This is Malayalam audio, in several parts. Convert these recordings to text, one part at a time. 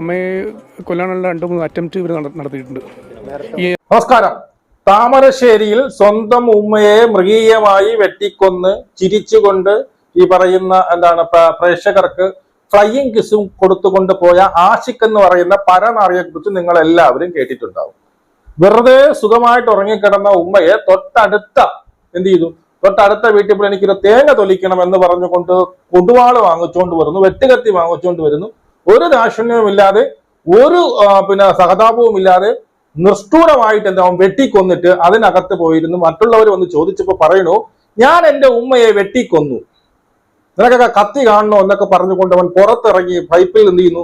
അമ്മയെ കൊല്ലാനുള്ള രണ്ട് മൂന്ന് അറ്റംപ്റ്റ് ഇവർ നടത്തിയിട്ടുണ്ട്. നമസ്കാരം. താമരശ്ശേരിയിൽ സ്വന്തം ഉമ്മയെ മൃഗീയമായി വെട്ടിക്കൊന്ന് ചിരിച്ചുകൊണ്ട് ഈ പറയുന്ന എന്താണ് പ്രേക്ഷകർക്ക് ഫ്ലൈയിങ് കിസും കൊടുത്തുകൊണ്ട് പോയ ആഷിഖ് എന്ന് പറയുന്ന പരനാറിയെ കുറിച്ച് നിങ്ങൾ എല്ലാവരും കേട്ടിട്ടുണ്ടാവും. വെറുതെ സുഖമായിട്ട് ഉറങ്ങിക്കിടന്ന ഉമ്മയെ തൊട്ടടുത്ത എന്ത് ചെയ്തു? തൊട്ടടുത്ത വീട്ടിൽ പോയി എനിക്കൊരു തേങ്ങ തൊലിക്കണം എന്ന് പറഞ്ഞുകൊണ്ട് കൊടുവാൾ വാങ്ങിച്ചുകൊണ്ട് വരുന്നു വെട്ടുകത്തി വാങ്ങിച്ചുകൊണ്ട് വരുന്നു. ഒരു ദാക്ഷിണ്യവുമില്ലാതെ ഒരു പിന്നെ സഹതാപവും ഇല്ലാതെ നിഷ്ഠൂരമായിട്ട് എന്താ അവൻ വെട്ടിക്കൊന്നിട്ട് അതിനകത്ത് പോയിരുന്നു. മറ്റുള്ളവർ വന്ന് ചോദിച്ചപ്പോൾ പറയണു ഞാൻ എന്റെ ഉമ്മയെ വെട്ടിക്കൊന്നു. നിനക്കൊക്കെ കത്തി കാണണോ? എന്നൊക്കെ പറഞ്ഞുകൊണ്ട് അവൻ പുറത്തിറങ്ങി പൈപ്പിൽ എന്ത് ചെയ്യുന്നു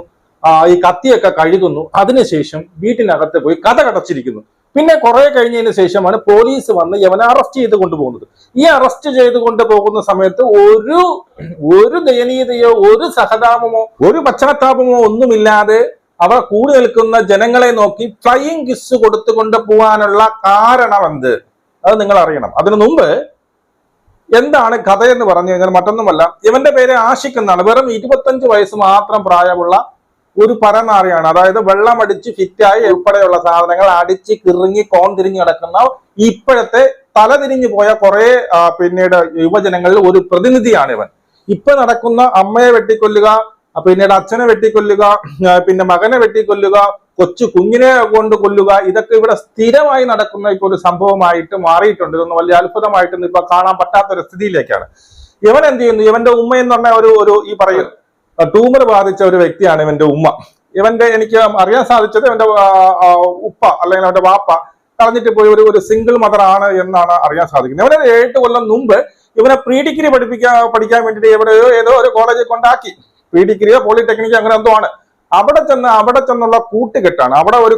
ഈ കത്തിയൊക്കെ കഴുകുന്നു. അതിനുശേഷം വീട്ടിനകത്ത് പോയി കഥ കടച്ചിരിക്കുന്നു. പിന്നെ കുറെ കഴിഞ്ഞതിന് ശേഷമാണ് പോലീസ് വന്ന് യവനെ അറസ്റ്റ് ചെയ്ത് കൊണ്ടുപോകുന്നത്. ഈ അറസ്റ്റ് ചെയ്ത് കൊണ്ടുപോകുന്ന സമയത്ത് ഒരു ഒരു ദയനീയതയോ ഒരു സഹതാപമോ ഒരു പശ്ചാത്താപമോ ഒന്നുമില്ലാതെ അവർ കൂടി നിൽക്കുന്ന ജനങ്ങളെ നോക്കി ഫ്ലൈയിങ് കിസ് കൊടുത്തുകൊണ്ട് പോകാനുള്ള കാരണം എന്ത് അത് നിങ്ങൾ അറിയണം. അതിനു മുമ്പ് എന്താണ് കഥയെന്ന് പറഞ്ഞു കഴിഞ്ഞാൽ മറ്റൊന്നുമല്ല. ഇവന്റെ പേര് ആഷിക് എന്നാണ്. വെറും ഇരുപത്തഞ്ച് വയസ്സ് മാത്രം പ്രായമുള്ള ഒരു പരനാറിയാണ് അതായത് വെള്ളം അടിച്ച് ഫിറ്റായി ഉൾപ്പെടെയുള്ള സാധനങ്ങൾ അടിച്ച് കിറുങ്ങി കോൺ തിരിഞ്ഞു കിടക്കുന്ന ഇപ്പോഴത്തെ തല തിരിഞ്ഞു പോയ കുറെ പിന്നീട് യുവജനങ്ങളിൽ ഒരു പ്രതിനിധിയാണ് ഇവൻ. ഇപ്പൊ നടക്കുന്ന അമ്മയെ വെട്ടിക്കൊല്ലുക പിന്നീട് അച്ഛനെ വെട്ടിക്കൊല്ലുക പിന്നെ മകനെ വെട്ടിക്കൊല്ലുക കൊച്ചു കുഞ്ഞിനെ കൊണ്ട് കൊല്ലുക ഇതൊക്കെ ഇവിടെ സ്ഥിരമായി നടക്കുന്ന ഇപ്പൊ ഒരു സംഭവമായിട്ട് മാറിയിട്ടുണ്ട്. ഇതൊന്നും വലിയ അത്ഭുതമായിട്ടൊന്നും ഇപ്പൊ കാണാൻ പറ്റാത്ത ഒരു സ്ഥിതിയിലേക്കാണ്. ഇവൻ എന്ത് ചെയ്യുന്നു? ഇവന്റെ ഉമ്മ എന്ന് പറഞ്ഞ ഒരു ഒരു ഈ പറയുന്ന ട്യൂമർ ബാധിച്ച ഒരു വ്യക്തിയാണ് ഇവന്റെ ഉമ്മ. ഇവന്റെ എനിക്ക് അറിയാൻ സാധിച്ചത് ഇവന്റെ ഉപ്പ അല്ലെങ്കിൽ അവന്റെ വാപ്പ കളഞ്ഞിട്ട് പോയി ഒരു ഒരു സിംഗിൾ മദർ ആണ് എന്നാണ് അറിയാൻ സാധിക്കുന്നത്. ഇവനെ ഏഴ് കൊല്ലം മുമ്പ് ഇവനെ പ്രീ ഡിഗ്രി പഠിപ്പിക്കാൻ പഠിക്കാൻ വേണ്ടിയിട്ട് എവിടെയോ ഏതോ ഒരു കോളേജിൽ കൊണ്ടാക്കി. പ്രീ ഡിഗ്രിയോ പോളിടെക്നിക്കോ അങ്ങനെ എന്തോ ആണ്. അവിടെ ചെന്ന് അവിടെ ചെന്നുള്ള കൂട്ടുകെട്ടാണ്. അവിടെ ഒരു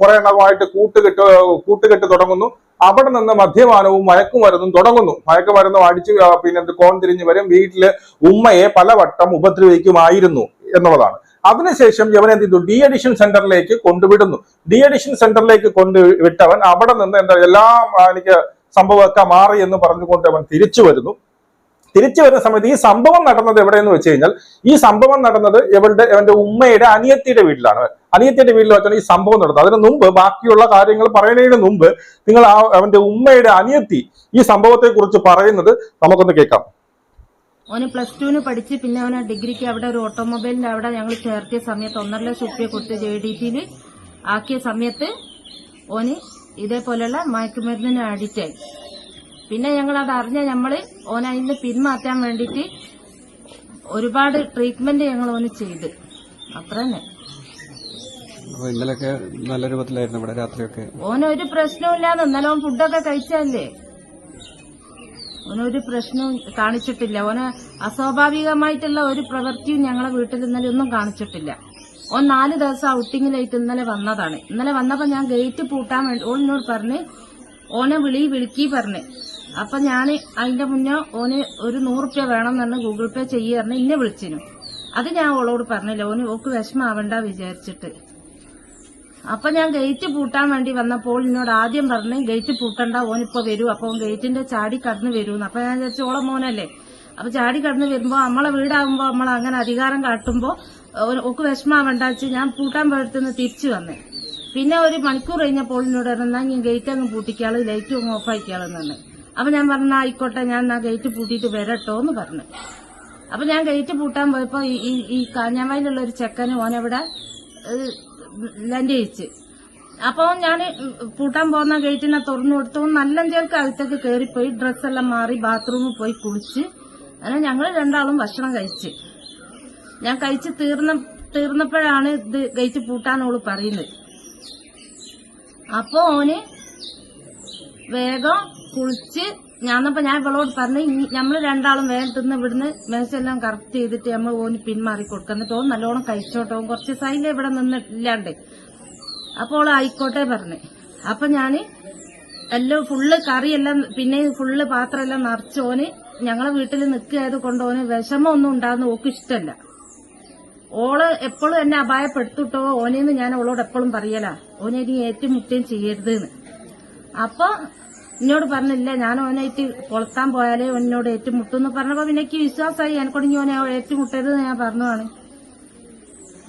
കുറെ എണ്ണമായിട്ട് കൂട്ടുകെട്ട് കൂട്ടുകെട്ട് തുടങ്ങുന്നു. അവിടെ നിന്ന് മദ്യപാനവും മയക്കുമരുന്നും തുടങ്ങുന്നു. മയക്കുമരുന്നും അടിച്ച് പിന്നെ കോൺതിരിഞ്ഞ് കോൺ തിരിഞ്ഞ് വരും. വീട്ടിൽ ഉമ്മയെ പലവട്ടം ഉപദ്രവിക്കുമായിരുന്നു എന്നുള്ളതാണ്. അതിനുശേഷം ഇവൻ എന്ത് ചെയ്തു? ഡി അഡിഷൻ സെന്ററിലേക്ക് കൊണ്ടുവിടുന്നു. ഡി അഡിഷൻ സെന്ററിലേക്ക് കൊണ്ടുവിട്ടവൻ അവിടെ നിന്ന് എന്താ എല്ലാം എനിക്ക് സംഭവമൊക്കെ മാറി എന്ന് പറഞ്ഞുകൊണ്ട് അവൻ തിരിച്ചു വരുന്നു. തിരിച്ചു വരുന്ന സമയത്ത് ഈ സംഭവം നടന്നത് എവിടെയെന്ന് വെച്ച് കഴിഞ്ഞാൽ ഈ സംഭവം നടന്നത് ഇവളുടെ ഇവന്റെ ഉമ്മയുടെ അനിയത്തിയുടെ വീട്ടിലാണ്. അനിയത്തിയുടെ വീട്ടിൽ വെച്ചാണ് ഈ സംഭവം നടന്നത്. അതിന് മുമ്പ് ബാക്കിയുള്ള കാര്യങ്ങൾ പറയുന്നതിന് മുമ്പ് നിങ്ങൾ ആ അവന്റെ ഉമ്മയുടെ അനിയത്തി ഈ സംഭവത്തെ കുറിച്ച് പറയുന്നത് നമുക്കൊന്ന് കേൾക്കാം. ഓന് പ്ലസ് ടുവിന് പഠിച്ച് പിന്നെ അവന് ഡിഗ്രിക്ക് അവിടെ ഒരു ഓട്ടോമൊബൈലിന്റെ അവിടെ ഞങ്ങൾ ചേർത്തിയ സമയത്ത് ഒന്നര ലക്ഷം റുപ്യ കൊടുത്ത് ജെ ഡി ടിയിൽ ആക്കിയ സമയത്ത് ഓന് ഇതേപോലെയുള്ള മയക്കുമരുന്നിന് അഡിക്റ്റായി പിന്നെ ഞങ്ങൾ അത് അറിഞ്ഞ നമ്മൾ ഓനായി അതിന് പിന്മാറ്റാൻ വേണ്ടിയിട്ട് ഒരുപാട് ട്രീറ്റ്മെന്റ് ഞങ്ങൾ ഓന് ചെയ്ത്. അത്ര തന്നെ അപ്പൊ നല്ല രൂപത്തിലായിരുന്നു ഇവിടെ രാത്രിയൊക്കെ. ഓനൊരു പ്രശ്നവുമില്ലാതെ ഇന്നലെ ഓൻ ഫുഡൊക്കെ കഴിച്ചല്ലേ ഓനൊരു പ്രശ്നവും കാണിച്ചിട്ടില്ല. ഓന് അസ്വാഭാവികമായിട്ടുള്ള ഒരു പ്രവൃത്തിയും ഞങ്ങളെ വീട്ടിൽ ഇന്നലെ ഒന്നും കാണിച്ചിട്ടില്ല. ഓൻ നാല് ദിവസം ഔട്ടിങ്ങിലായിട്ട് ഇന്നലെ വന്നതാണ്. ഇന്നലെ വന്നപ്പോ ഞാൻ ഗേറ്റ് പൂട്ടാൻ വേണ്ടി ഓളിനോട് പറഞ്ഞ് ഓനെ വിളി വിളിക്കി പറഞ്ഞ്. അപ്പൊ ഞാൻ അതിന്റെ മുന്നേ ഓന് ഒരു നൂറുപ്യ വേണം എന്ന് ഗൂഗിൾ പേ ചെയ്യാറിന് ഇന്നെ വിളിച്ചിനു. അത് ഞാൻ ഓളോട് പറഞ്ഞില്ല. ഓന് ഓക്ക് വിഷമാവണ്ട വിചാരിച്ചിട്ട്. അപ്പൊ ഞാൻ ഗേറ്റ് പൂട്ടാൻ വേണ്ടി വന്നപ്പോൾ എന്നോട് ആദ്യം പറഞ്ഞ് ഗേറ്റ് പൂട്ടണ്ട ഓനിപ്പോ വരൂ. അപ്പൊ ഓൻ ഗേറ്റിന്റെ ചാടി കടന്നു വരൂന്ന്. അപ്പൊ ഞാൻ വിചാരിച്ചു ഓളെ മോനല്ലേ? അപ്പൊ ചാടി കടന്നു വരുമ്പോ നമ്മളെ വീടാകുമ്പോ നമ്മൾ അങ്ങനെ അധികാരം കാട്ടുമ്പോ ഓക്ക് വിഷമാവണ്ട വെച്ച് ഞാൻ പൂട്ടാൻ പോയടുത്തുനിന്ന് തിരിച്ചു വന്നേ. പിന്നെ ഒരു മണിക്കൂർ കഴിഞ്ഞപ്പോൾ എന്നോട് പറഞ്ഞാൽ ഞാൻ ഗേറ്റ് അങ്ങ് പൂട്ടിക്കാൾ ലൈറ്റ് അങ്ങ് ഓഫ് ആക്കിയാളെന്ന് അപ്പൊ ഞാൻ പറഞ്ഞ ആയിക്കോട്ടെ ഞാൻ ആ ഗേറ്റ് പൂട്ടിയിട്ട് വരട്ടോ എന്ന് പറഞ്ഞു. അപ്പൊ ഞാൻ ഗേറ്റ് പൂട്ടാൻ പോയപ്പോ ഈ- ഈ കാഞ്ഞാമയിലുള്ള ഒരു ചെക്കന് ഓനവിടെ ലഞ്ചയിച്ച് അപ്പൊ ഞാൻ പൂട്ടാൻ പോകുന്ന ഗേറ്റിനെ തുറന്നു കൊടുത്തു. നല്ല ചേർക്ക് അകത്തേക്ക് കയറിപ്പോയി ഡ്രസ്സെല്ലാം മാറി ബാത്റൂമിൽ പോയി കുളിച്ച്. അങ്ങനെ ഞങ്ങൾ രണ്ടാളും ഭക്ഷണം കഴിച്ച്. ഞാൻ കഴിച്ച് തീർന്ന തീർന്നപ്പോഴാണ് ഇത് ഗേറ്റ് പൂട്ടാനോൾ പറയുന്നത്. അപ്പോ ഓന് വേഗം കുളിച്ച് ഞാന്നപ്പോ ഞാൻ ഇവളോട് പറഞ്ഞു നമ്മൾ രണ്ടാളും വേണ്ടുന്ന തിന്ന് ഇവിടുന്ന് മെസ്സെല്ലാം കറക്റ്റ് ചെയ്തിട്ട് നമ്മൾ ഓന് പിന്മാറി കൊടുക്കുക എന്നിട്ട് ഓൻ നല്ലോണം കഴിച്ചോട്ടോ കുറച്ച് സൈല ഇവിടെ നിന്നിട്ടില്ലാണ്ട്. അപ്പോൾ ആയിക്കോട്ടെ പറഞ്ഞു. അപ്പൊ ഞാൻ എല്ലാം ഫുള്ള് കറിയെല്ലാം പിന്നെ ഫുള്ള് പാത്രമെല്ലാം നിറച്ചോന് ഞങ്ങളെ വീട്ടിൽ നിൽക്കുകയത് കൊണ്ട് ഓന് വിഷമമൊന്നും ഉണ്ടാകുന്ന ഓക്ക് ഇഷ്ടമല്ല. ഓൾ എപ്പോഴും എന്നെ അപായപ്പെടുത്തിട്ടോ ഓനെന്ന് ഞാൻ ഓളോട് എപ്പോഴും പറയലാ. ഓനെ ഇനി ഏറ്റുമുട്ടുകയും ചെയ്യരുത് അപ്പൊ എന്നോട് പറഞ്ഞില്ല ഞാൻ ഓനായിട്ട് കൊളുത്താൻ പോയാലേ എന്നോട് ഏറ്റുമുട്ടും എന്ന് പറഞ്ഞപ്പോ പിന്നെ എനിക്ക് വിശ്വാസമായി. എനക്കൊണ്ട് ഇനി ഓനെ ഏറ്റുമുട്ടരുത് ഞാൻ പറഞ്ഞതാണ്.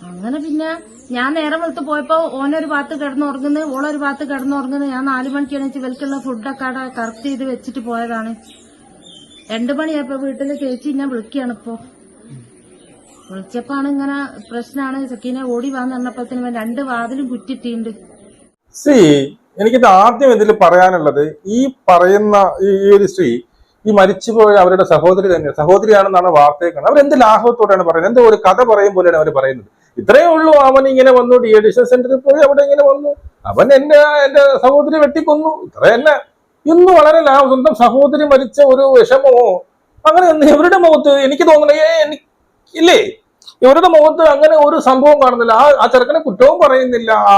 അങ്ങനെ പിന്നെ ഞാൻ നേരം വെളുത്ത് പോയപ്പോ ഓനൊരു ഭാഗത്ത് കിടന്നുറങ്ങുന്നു ഓളൊരു ഭാഗത്ത് കിടന്നുറങ്ങുന്നു. ഞാൻ നാലു മണിക്ക് എണീച്ച് ഇവൽക്കുള്ള ഫുഡൊക്കെ അവിടെ കറക്റ്റ് ചെയ്ത് വെച്ചിട്ട് പോയതാണ്. രണ്ടു മണിയായപ്പോ വീട്ടിൽ ചേച്ചി ഞാൻ വിളിക്കുകയാണ് ഇപ്പോ. വിളിച്ചപ്പാണ് ഇങ്ങനെ പ്രശ്നമാണ് സക്കീനെ ഓടി വാന്ന് പറഞ്ഞപ്പോഴത്തേനും രണ്ട് വാതിലും കുറ്റിട്ടിട്ടുണ്ട് സി എനിക്കിത് ആദ്യം ഇതിൽ പറയാനുള്ളത് ഈ പറയുന്ന ഈ ഒരു സ്ത്രീ ഈ മരിച്ചുപോയ അവരുടെ സഹോദരി തന്നെ സഹോദരിയാണെന്നാണ് വാർത്തയൊക്കെ അവരെന്ത് ലാഘവത്തോടെയാണ് പറയുന്നത്? എന്തോ ഒരു കഥ പറയും പോലെയാണ് അവർ പറയുന്നത്. ഇത്രയേ ഉള്ളൂ അവൻ ഇങ്ങനെ വന്നു ഡി എഡിഷൻ സെന്ററിൽ പോയി അവിടെ ഇങ്ങനെ വന്നു. അവൻ എന്റെ എന്റെ സഹോദരി വെട്ടിക്കൊന്നു. ഇത്ര തന്നെ ഇന്ന് വളരെ ലാഭം സ്വന്തം സഹോദരി മരിച്ച ഒരു വിഷമമോ? അങ്ങനെ ഇവരുടെ മുഖത്ത് എനിക്ക് തോന്നുന്നത് എനിക്ക് ഇല്ലേ? ഇവരുടെ മുഖത്ത് അങ്ങനെ ഒരു സംഭവം കാണുന്നില്ല. ആ ആ ചെറുക്കനെ കുറ്റവും പറയുന്നില്ല. ആ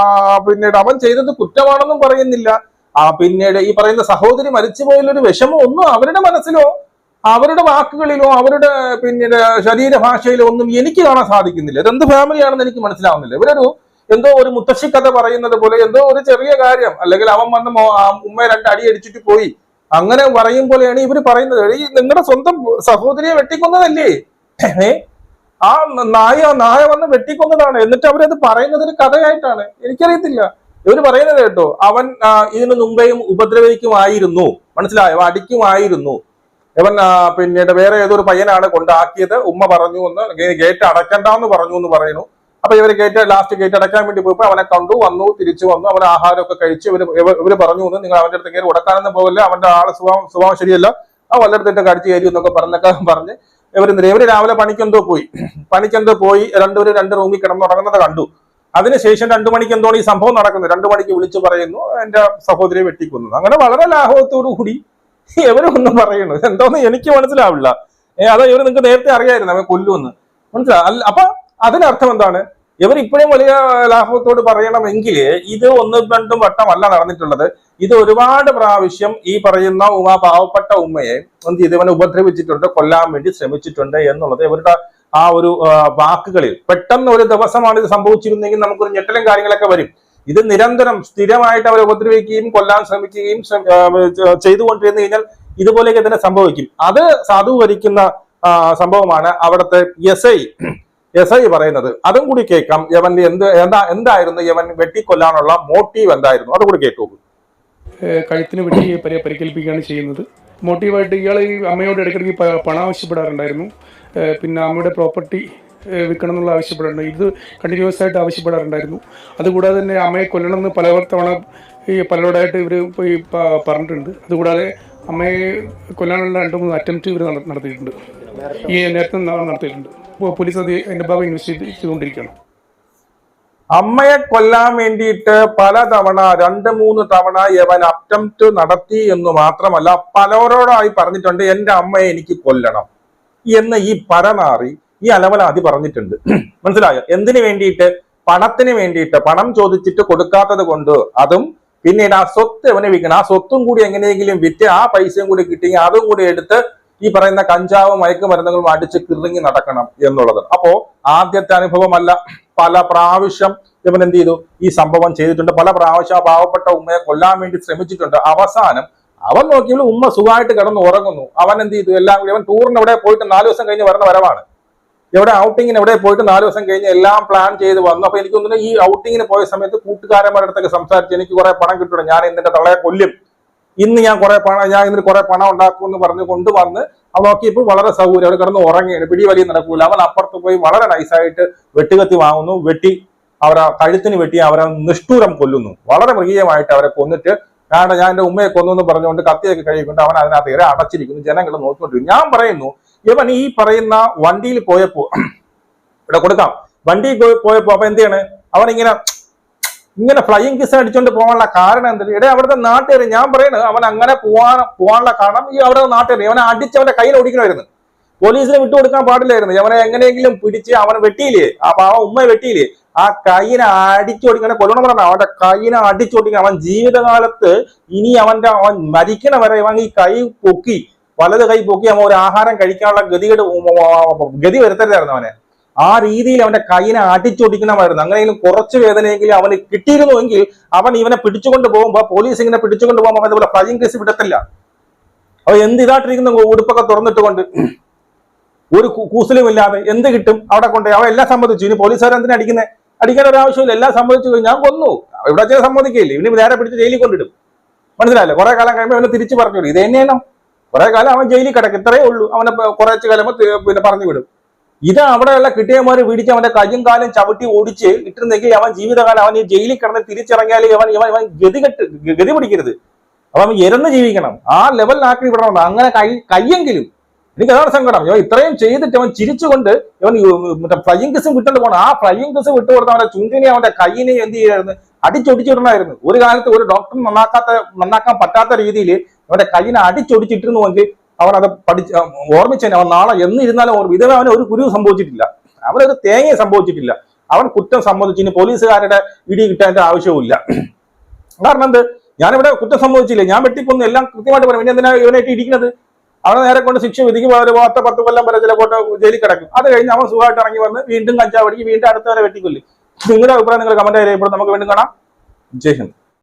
പിന്നീട് അവൻ ചെയ്തത് കുറ്റമാണെന്നും പറയുന്നില്ല. ആ പിന്നീട് ഈ പറയുന്ന സഹോദരി മരിച്ചുപോയൊരു വിഷമം ഒന്നും അവരുടെ മനസ്സിലോ അവരുടെ വാക്കുകളിലോ അവരുടെ പിന്നീട് ശരീരഭാഷയിലോ ഒന്നും എനിക്ക് കാണാൻ സാധിക്കുന്നില്ല. ഇതെന്ത് ഫാമിലിയാണെന്ന് എനിക്ക് മനസ്സിലാവുന്നില്ല. ഇവരൊരു എന്തോ ഒരു മുത്തശ്ശി കഥ പറയുന്നത് പോലെ എന്തോ ഒരു ചെറിയ കാര്യം. അല്ലെങ്കിൽ അവൻ വന്ന് ഉമ്മ രണ്ട് അടി അടിച്ചിട്ട് പോയി. അങ്ങനെ പറയും പോലെയാണ് ഇവർ പറയുന്നത്. ഈ നിങ്ങളുടെ സ്വന്തം സഹോദരിയെ വെട്ടിക്കൊന്നതല്ലേ? ആ നായ നായ വന്ന് വെട്ടിക്കൊന്നതാണ്. എന്നിട്ട് അവരത് പറയുന്നത് ഒരു കഥയായിട്ടാണ്. എനിക്കറിയത്തില്ല. ഇവർ പറയുന്നത് കേട്ടോ അവൻ ഇതിനു മുമ്പേയും ഉപദ്രവിക്കുമായിരുന്നു. മനസ്സിലായോ? അടിക്കുമായിരുന്നു. ഇവൻ പിന്നീട് വേറെ ഏതൊരു പയ്യനാണ് കൊണ്ടാക്കിയത്? ഉമ്മ പറഞ്ഞു എന്ന് ഗേറ്റ് അടക്കണ്ടെന്ന് പറഞ്ഞു എന്ന് പറയുന്നു. അപ്പൊ ഇവർ ഗേറ്റ് ലാസ്റ്റ് ഗേറ്റ് അടക്കാൻ വേണ്ടി പോയപ്പോ അവനെ കണ്ടു വന്നു തിരിച്ചു വന്നു അവൻ ആഹാരമൊക്കെ കഴിച്ച്. ഇവർ ഇവ- ഇവർ പറഞ്ഞു എന്ന് നിങ്ങൾ അവന്റെ അടുത്ത് കയറി ഉടക്കാനൊന്നും പോകില്ല അവന്റെ ആൾ സ്വഭാവം സ്വഭാവം ശരിയല്ല. ആ വല്ലയിടത്തിട്ട് കടിച്ചു കയറി എന്നൊക്കെ പറഞ്ഞൊക്കെ പറഞ്ഞ് ഇവർ എന്തിനാ? ഇവർ രാവിലെ പണിക്കെന്തോ പോയി. പണിക്കെന്തോ പോയി രണ്ടുപേര് രണ്ട് റൂമിൽ കിടന്നുറങ്ങുന്നത് കണ്ടു. അതിനുശേഷം രണ്ടു മണിക്ക് എന്തോണ് ഈ സംഭവം നടക്കുന്നത്? രണ്ടു മണിക്ക് വിളിച്ചു പറയുന്നു എന്റെ സഹോദരിയെ വെട്ടിക്കൊന്നു. അങ്ങനെ വളരെ ലാഘവത്തോടു കൂടി ഇവരൊന്നും പറയുന്നു എന്തോന്ന് എനിക്ക് മനസ്സിലാവില്ല. ഏ അതാ ഇവർ നിങ്ങൾക്ക് നേരത്തെ അറിയായിരുന്നു അവൻ കൊല്ലുമെന്ന്. മനസ്സിലാ? അപ്പൊ അതിനർത്ഥം എന്താണ്? ഇവർ ഇപ്പോഴും വലിയ ലാഭത്തോട് പറയണമെങ്കിൽ ഇത് ഒന്നും രണ്ടും വട്ടമല്ല നടന്നിട്ടുള്ളത്. ഇത് ഒരുപാട് പ്രാവശ്യം ഈ പറയുന്ന ഉമ പാവപ്പെട്ട ഉമ്മയെ എന്ത് ചെയ്ത്? ഇവനെ ഉപദ്രവിച്ചിട്ടുണ്ട് കൊല്ലാൻ വേണ്ടി ശ്രമിച്ചിട്ടുണ്ട് എന്നുള്ളത് ഇവരുടെ ആ ഒരു വാക്കുകളിൽ. പെട്ടെന്ന് ഒരു ദിവസമാണ് ഇത് സംഭവിച്ചിരുന്നെങ്കിൽ നമുക്കൊരു ഞെട്ടലും കാര്യങ്ങളൊക്കെ വരും. ഇത് നിരന്തരം സ്ഥിരമായിട്ട് അവരെ ഉപദ്രവിക്കുകയും കൊല്ലാൻ ശ്രമിക്കുകയും ചെയ്തുകൊണ്ടിരുന്നു കഴിഞ്ഞാൽ ഇതുപോലെയൊക്കെ തന്നെ സംഭവിക്കും. അത് സാധൂകരിക്കുന്ന സംഭവമാണ് അവിടുത്തെ എസ് ഐ എസ് ഐ പറയുന്നത്. അതും കൂടി കേൾക്കാം. യവന്റെ എന്ത് എന്താ എന്തായിരുന്നു യവൻ വെട്ടിക്കൊല്ലാനുള്ള മോട്ടീവ് എന്തായിരുന്നു? അതുകൂടി കേട്ടു ഏഹ് കഴുത്തിന് വെട്ടി പരിക്കേൽപ്പിക്കുകയാണ് ചെയ്യുന്നത്. മോട്ടീവായിട്ട് ഇയാൾ ഈ അമ്മയോട് ഇടയ്ക്കിടയ്ക്ക് പണം ആവശ്യപ്പെടാറുണ്ടായിരുന്നു. പിന്നെ അമ്മയുടെ പ്രോപ്പർട്ടി വിൽക്കണം എന്നുള്ള ആവശ്യപ്പെടാറുണ്ട്. ഇത് കണ്ടിന്യൂസ് ആയിട്ട് ആവശ്യപ്പെടാറുണ്ടായിരുന്നു. അതുകൂടാതെ തന്നെ അമ്മയെ കൊല്ലണം എന്ന് പല തവണ ഈ പലരോടായിട്ട് ഇവർ പറഞ്ഞിട്ടുണ്ട്. അതുകൂടാതെ അമ്മയെ കൊല്ലാനുള്ള രണ്ട് മൂന്ന് അറ്റംപ്റ്റ് ഇവർ നടത്തിയിട്ടുണ്ട്. ഈ നേരത്തെ നടത്തിയിട്ടുണ്ട്. പോലീസ് അതിന്റെ ഭാഗം ഇൻവെസ്റ്റിഗേറ്റ് അമ്മയെ കൊല്ലാൻ വേണ്ടിയിട്ട് പലതവണ രണ്ട് മൂന്ന് തവണ യവൻ അറ്റംപ്റ്റ് നടത്തി എന്ന് മാത്രമല്ല പലരോടായി പറഞ്ഞിട്ടുണ്ട് എന്റെ അമ്മയെ എനിക്ക് കൊല്ലണം എന്ന് ഈ പരനാറി ഈ അലവലാതി പറഞ്ഞിട്ടുണ്ട്. മനസ്സിലായോ? എന്തിനു വേണ്ടിയിട്ട്? പണത്തിന് വേണ്ടിയിട്ട്. പണം ചോദിച്ചിട്ട് കൊടുക്കാത്തത് കൊണ്ട് അതും പിന്നീട് ആ സ്വത്ത് അവനെ വിൽക്കണം? ആ സ്വത്തും കൂടി എങ്ങനെയെങ്കിലും വിറ്റ് ആ പൈസയും കൂടി കിട്ടിയെങ്കിൽ അതും കൂടി എടുത്ത് ഈ പറയുന്ന കഞ്ചാവും മയക്കുമരുന്നുകളും അടിച്ച് കിറങ്ങി നടക്കണം എന്നുള്ളത്. അപ്പോ ആദ്യത്തെ അനുഭവമല്ല പല പ്രാവശ്യം ഇവൻ എന്ത് ചെയ്തു? ഈ സംഭവം ചെയ്തിട്ടുണ്ട്. പല പ്രാവശ്യം പാവപ്പെട്ട ഉമ്മയെ കൊല്ലാൻ വേണ്ടി ശ്രമിച്ചിട്ടുണ്ട്. അവസാനം അവൻ നോക്കിയപ്പോൾ ഉമ്മ സുഖമായിട്ട് കിടന്ന് ഉറങ്ങുന്നു. അവൻ എന്ത് ചെയ്തു? എല്ലാം കൂടി അവൻ ടൂറിന് എവിടെ പോയിട്ട് നാല് ദിവസം കഴിഞ്ഞ് വരുന്ന വരവാണ്. എവിടെ? ഔട്ടിങ്ങിന് എവിടെ പോയിട്ട് നാല് ദിവസം കഴിഞ്ഞ് എല്ലാം പ്ലാൻ ചെയ്ത് വന്നു. അപ്പൊ എനിക്ക് തോന്നുന്നു ഈ ഔട്ടിങ്ങിന് പോയ സമയത്ത് കൂട്ടുകാരന്മാരുടെ അടുത്തൊക്കെ സംസാരിച്ച് എനിക്ക് കുറെ പണം കിട്ടണം ഞാൻ എന്തിന്റെ തള്ളയെ കൊല്ലും? ഇന്ന് ഞാൻ കുറെ പണം ഞാൻ ഇന്ന് കുറെ പണം ഉണ്ടാക്കും എന്ന് പറഞ്ഞ് കൊണ്ടുവന്ന് അവൻ നോക്കിയപ്പോൾ വളരെ സൗകര്യം അവിടെ കിടന്ന് ഉറങ്ങിയാണ് പിടി വലിയ നടക്കൂല. അവൻ അപ്പുറത്ത് പോയി വളരെ നൈസായിട്ട് വെട്ടുകത്തി വാങ്ങുന്നു. വെട്ടി അവരെ കഴുത്തിന് വെട്ടി അവരെ നിഷ്ഠൂരം കൊല്ലുന്നു. വളരെ മൃഗീയമായിട്ട് അവരെ കൊന്നിട്ട് കാരണം ഞാൻ എന്റെ ഉമ്മയെ കൊന്നു എന്ന് പറഞ്ഞുകൊണ്ട് കത്തിയൊക്കെ കഴിയുമ്പോൾ അവൻ അതിനകത്ത് ഇര അടച്ചിരിക്കുന്നു. ജനങ്ങൾ നോക്കിക്കൊണ്ടിരിക്കും ഞാൻ പറയുന്നു ഇവൻ ഈ പറയുന്ന വണ്ടിയിൽ പോയപ്പോ ഇവിടെ കൊടുക്കാം. വണ്ടിയിൽ പോയി- പോയപ്പോ അപ്പൊ എന്ത് ചെയ്യണേ? അവൻ ഇങ്ങനെ ഇങ്ങനെ ഫ്ലൈയിങ് കിസ് അടിച്ചുകൊണ്ട് പോകാനുള്ള കാരണം എന്താ ഇടേ അവിടുത്തെ നാട്ടുകാർ ഞാൻ പറയുന്നത് അവൻ അങ്ങനെ പോവാൻ പോകാനുള്ള കാരണം ഈ അവിടുത്തെ നാട്ടുകാർ അവനെ അടിച്ച് അവന്റെ കയ്യിൽ ഓടിക്കണമായിരുന്നു. പോലീസിനെ വിട്ടുകൊടുക്കാൻ പാടില്ലായിരുന്നു. അവനെ എങ്ങനെയെങ്കിലും പിടിച്ച് അവൻ വെട്ടിയില്ലേ? അപ്പൊ അവൻ ഉമ്മ വെട്ടിയില്ലേ? ആ കൈയിനെ അടിച്ചോടിക്കണ കൊല്ലണം പറഞ്ഞ അവന്റെ കൈയിനെ അടിച്ചോടിക്കണം അവൻ ജീവിതകാലത്ത് ഇനി അവന്റെ അവൻ മരിക്കണ വരെ അവൻ ഈ കൈ പൊക്കി വലത് കൈ പൊക്കി അവൻ ഒരു ആഹാരം കഴിക്കാനുള്ള ഗതികേട് ഗതി വരുത്തരുതായിരുന്നു അവനെ. ആ രീതിയിൽ അവന്റെ കൈയിനെ അടിച്ചൊടിക്കണമായിരുന്നു അങ്ങനെയെങ്കിലും കുറച്ച് വേദനയെങ്കിലും അവന് കിട്ടിയിരുന്നുവെങ്കിൽ അവൻ ഇവനെ പിടിച്ചുകൊണ്ട് പോകുമ്പോ പോലീസ് ഇങ്ങനെ പിടിച്ചുകൊണ്ട് പോകുമ്പോൾ അവൻ ഇതുപോലെ കേസ് വിടത്തില്ല. അവ എന്ത് ഇതായിട്ടിരിക്കുന്ന? ഉടുപ്പൊക്കെ തുറന്നിട്ടുകൊണ്ട് ഒരു കൂസലുമില്ലാതെ എന്ത് കിട്ടും അവിടെ കൊണ്ട് അവ എല്ലാം സമ്മതിച്ചു. ഇനി പോലീസുകാരെ എന്തിനാ അടിക്കുന്നത് അടിക്കേണ്ട ഒരു ആവശ്യമില്ല എല്ലാം സമ്മതിച്ചു കഴിഞ്ഞ് ഞാൻ കൊന്നു. ഇവിടെ വെച്ചാൽ സമ്മതിക്കില്ല ഇവന് നേരെ പിടിച്ച് ജയിലിൽ കൊണ്ടിടും. മനസ്സിലായല്ലോ? കുറെ കാലം കഴിയുമ്പോൾ അവനെ തിരിച്ചു പറഞ്ഞു വിടും. ഇത് തന്നെയാണ്. കുറെ കാലം അവൻ ജയിലിൽ കിടക്കും. ഇത്രയേ ഉള്ളൂ. അവനെ കുറച്ച് കാലം പിന്നെ പറഞ്ഞു വിടും. ഇത് അവിടെയുള്ള കിട്ടിയമാര് പിടിച്ച് അവന്റെ കയ്യും കാലം ചവിട്ടി ഓടിച്ച് ഇട്ടിരുന്നെങ്കിൽ അവൻ ജീവിതകാലം അവൻ ഈ ജയിലിൽ കിടന്ന് തിരിച്ചിറങ്ങിയാൽ അവൻ ഇവൻ ഇവൻ ഗതി കെട്ട് ഗതി പിടിക്കരുത്. അപ്പൊ അവൻ എരന്ന് ജീവിക്കണം. ആ ലെവലിലാക്കി വിടണം. അങ്ങനെ കൈ കയ്യെങ്കിലും. എനിക്ക് അതാണ് സങ്കടം. ഇവൻ ഇത്രയും ചെയ്തിട്ട് അവൻ ചിരിച്ചുകൊണ്ട് ഇവൻ മറ്റേ ഫ്ലൈയിങ് കിസും വിട്ടുകൊണ്ട് പോകണം. ആ ഫ്ലൈയിങ് കിസ് വിട്ടുകൊടുത്ത അവന്റെ ചുണ്ടിനെ അവന്റെ കയ്യിനെ എന്ത് ചെയ്യായിരുന്നു? അടിച്ചൊടിച്ചിടണമായിരുന്നു. ഒരു കാലത്ത് ഒരു ഡോക്ടർ നന്നാക്കാത്ത നന്നാക്കാൻ പറ്റാത്ത രീതിയിൽ അവന്റെ കയ്യിനെ അടിച്ചൊടിച്ചിട്ടിരുന്നുവെങ്കിൽ അവൻ അത് പഠിച്ച് ഓർമ്മിച്ചു അവൻ നാളെ എന്നിരുന്നാലും ഓർമ്മ ഇതേ അവന് ഒരു കുരുവ് സംഭവിച്ചിട്ടില്ല. അവനൊരു തേങ്ങ സംഭവിച്ചിട്ടില്ല. അവൻ കുറ്റം സമ്മതിച്ചു ഇനി പോലീസുകാരുടെ ഇടി കിട്ടാന്റെ ആവശ്യവുമില്ല. കാരണം എന്ത്? ഞാനിവിടെ കുറ്റം സംഭവിച്ചില്ല ഞാൻ വെട്ടിക്കൊന്നു. എല്ലാം കൃത്യമായിട്ട് പറയും. പിന്നെ എന്തിനാ ഇവനായിട്ട് ഇരിക്കുന്നത് അവനെ നേരെ കൊണ്ട് ശിക്ഷ വിധിക്കും. ഒരു പത്ത് പത്ത് കൊല്ലം വരെ ചിലപ്പോൾ ജയിലിൽ കിടക്കും. അത് കഴിഞ്ഞ് അവൻ സുഖമായിട്ട് ഇറങ്ങി വന്ന് വീണ്ടും കഞ്ചാവടിക്ക് വീണ്ടും അടുത്തവരെ വെട്ടിക്കൊല്ലും. നിങ്ങളുടെ അഭിപ്രായം നിങ്ങൾ കമന്റ് രേഖപ്പെടുത്തും. നമുക്ക് വീണ്ടും കാണാം. ജയ് ഹിന്ദ്.